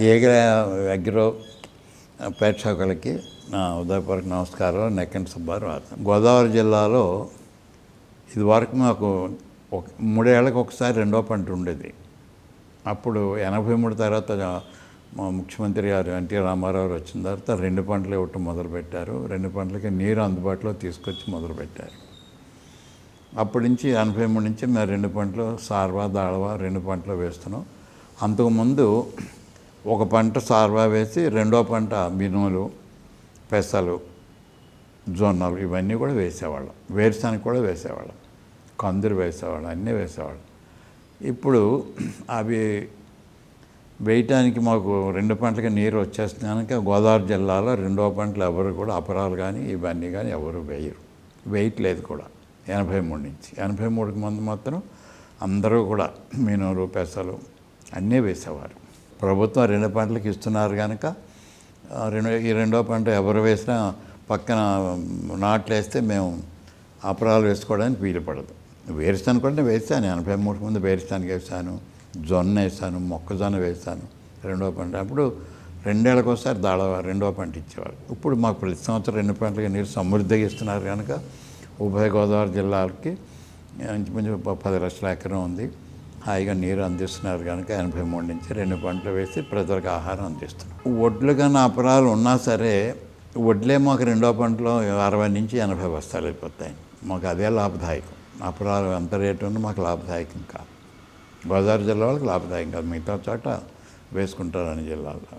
తీగల అగ్రో ప్రేక్షకులకి నా ఉదయపూర్వక నమస్కారం నెక్కంటి సుబ్బారావు గోదావరి జిల్లాలో ఇది వరకు మాకు ఒక మూడేళ్ళకు ఒకసారి రెండో పంట ఉండేది. అప్పుడు ఎనభై మూడు తర్వాత మా ముఖ్యమంత్రి గారు ఎన్టీ రామారావు వచ్చిన తర్వాత రెండు పంటలు ఇవ్వటం మొదలుపెట్టారు. రెండు పంటలకి నీరు అందుబాటులో తీసుకొచ్చి మొదలుపెట్టారు. అప్పటి నుంచి ఎనభై మూడు నుంచి మేము రెండు పంటలు సార్వా దాళవా రెండు పంటలు వేస్తున్నాం. అంతకుముందు ఒక పంట సార్వా వేసి రెండో పంట మినుములు పెసలు జొన్నలు ఇవన్నీ కూడా వేసేవాళ్ళం. వేరుశనగ కూడా వేసేవాళ్ళం. కందులు వేసేవాళ్ళం అన్నీ వేసేవాళ్ళం. ఇప్పుడు అవి వేయటానికి మాకు రెండు పంటలకి నీరు వచ్చేస్తున్నాక గోదావరి జిల్లాలో రెండో పంటలు ఎవరు కూడా అపరాలు కానీ ఇవన్నీ కానీ ఎవరు వేయరు. వేయట్లేదు కూడా. ఎనభై మూడు నుంచి. ఎనభై మూడుకి ముందు మాత్రం అందరూ కూడా మీనూరు పెసలు అన్నీ వేసేవారు. ప్రభుత్వం రెండు పంటలకు ఇస్తున్నారు కనుక రెండు ఈ రెండో పంట ఎవరు వేసినా పక్కన నాట్లు వేస్తే మేము అపరాలు వేసుకోవడానికి వీలు పడదు. వేరుస్తాను కూడా వేస్తాను ఎనభై మూడు ముందు వేరుస్తానికి వేసాను జొన్న వేసాను మొక్కజొన్న వేసాను రెండో పంట. అప్పుడు రెండేళ్ళకి ఒకసారి దాడ రెండో పంట ఇచ్చేవారు. ఇప్పుడు మాకు ప్రతి సంవత్సరం రెండు పంటలకి నీరు సమృద్ధిగా ఇస్తున్నారు కనుక ఉభయ గోదావరి జిల్లాలకి ఇంచుమించు మంచి పది లక్షల ఎకరం ఉంది. హాయిగా నీరు అందిస్తున్నారు కనుక ఎనభై మూడు నుంచి రెండు పంటలు వేసి ప్రజలకు ఆహారం అందిస్తున్నారు. వడ్లు కానీ అపరాలు ఉన్నా సరే వడ్లే మాకు రెండో పంటలో అరవై నుంచి ఎనభై బస్తాలు అయిపోతాయి. మాకు అదే లాభదాయకం. అపరాలు ఎంత రేటు ఉన్నా మాకు లాభదాయకం కాదు. గోదావరి జిల్లా వాళ్ళకి లాభదాయకం కాదు. మిగతా చోట వేసుకుంటారు అన్ని జిల్లాల్లో.